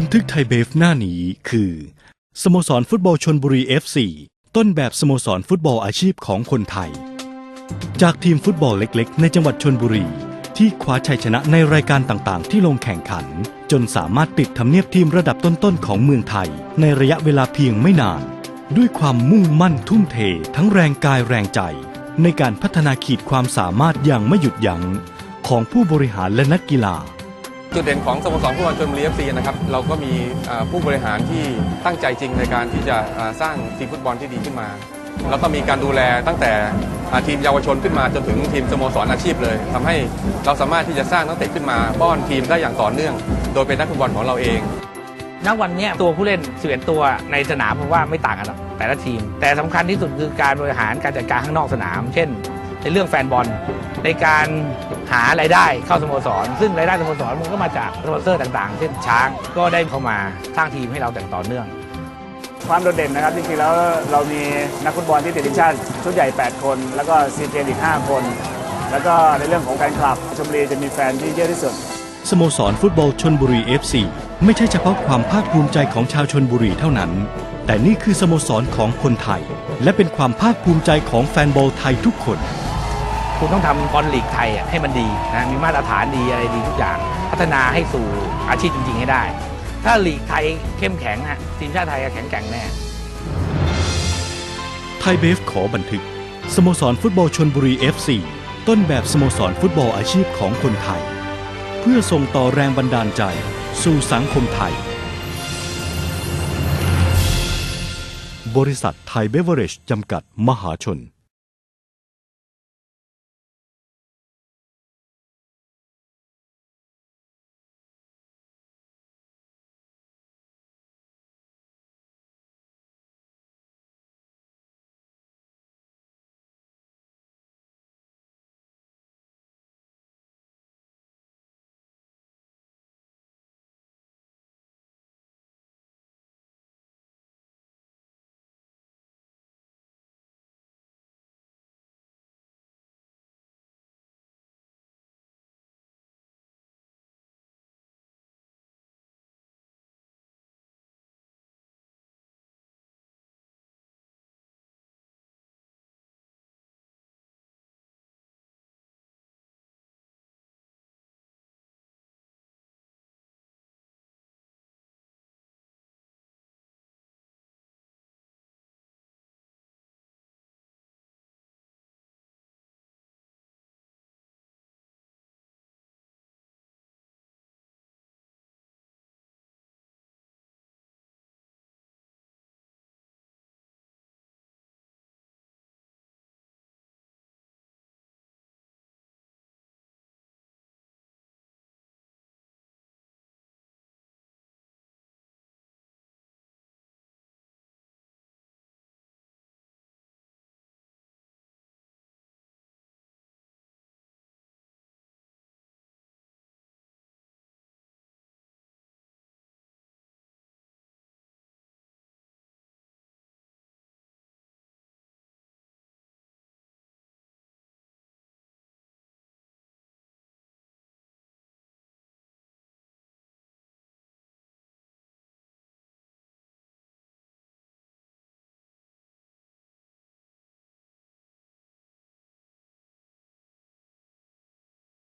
บันทึกไทยเบฟหน้านี้คือ สโมสรฟุตบอลชนบุรี FC ต้นแบบสโมสรฟุตบอลอาชีพของคนไทย จากทีมฟุตบอลเล็กๆ ในจังหวัดชนบุรี ที่คว้าชัยชนะในรายการต่างๆ ที่ลงแข่งขัน จนสามารถติดทำเนียบทีมระดับต้นๆ ของเมืองไทย ในระยะเวลาเพียงไม่นาน ด้วยความมุ่งมั่นทุ่มเท ทั้งแรงกายแรงใจ ในการพัฒนาขีดความสามารถอย่างไม่หยุดยัง้งของผู้บริหารและนักกีฬา จุดเด่นของสโมสรฟุตบอลชลบุรีเอฟซีนะครับเราก็มีผู้บริหารที่ตั้งใจจริงในการที่จะสร้างทีมฟุตบอลที่ดีขึ้นมา แล้วก็มีการดูแลตั้งแต่ทีมเยาวชนขึ้นมาจนถึงทีมสโมสรอาชีพเลยทำให้เราสามารถที่จะสร้างนักเตะขึ้นมาป้อนทีมได้อย่างต่อเนื่อง โดยเป็นนักฟุตบอลของเราเองณวันนี้ตัวผู้เล่น 11 ตัวในสนามผมว่าไม่ต่างกันหรอกแต่ละทีม แต่สำคัญที่สุดคือการบริหารการจัดการข้างนอกสนาม เช่น ในเรื่องแฟนบอลในการ หารายได้เข้าสโมสร ซึ่งรายได้สโมสรมันก็มาจากสปอนเซอร์ต่างๆ เช่นช้างก็ได้เข้ามาสร้างทีมให้เราแต่งต่อเนื่อง ความโดดเด่นนะครับจริงๆแล้วเรามีนักฟุตบอลที่ติดทีมชาติชุดใหญ่ 8 คน แล้วก็ซีเกมอีก 5 คน แล้วก็ในเรื่องของแฟนคลับชมบุรีจะมีแฟนที่เยอะที่สุดสโมสรฟุตบอลชนบุรี FC ไม่ใช่เฉพาะความภาคภูมิใจของชาวชนบุรีเท่านั้น แต่นี่คือสโมสรของคนไทย และเป็นความภาคภูมิใจของแฟนบอลไทยทุกคน คุณต้องทำบอลลีกไทยอะให้มันดีนะมีมาตรฐานดีอะไรดีทุกอย่าง พัฒนาให้สู่อาชีพจริง ๆ ให้ได้ ถ้าลีกไทยเข้มแข็งอะทีมชาติไทยอะแข็งแกร่งแน่ไทยเบฟขอบันทึก สโมสรฟุตบอลชนบุรี FC ต้นแบบสโมสรฟุตบอลอาชีพของคนไทย เพื่อส่งต่อแรงบันดาลใจ สู่สังคมไทย บริษัทไทยเบเวอเรจจำกัดมหาชน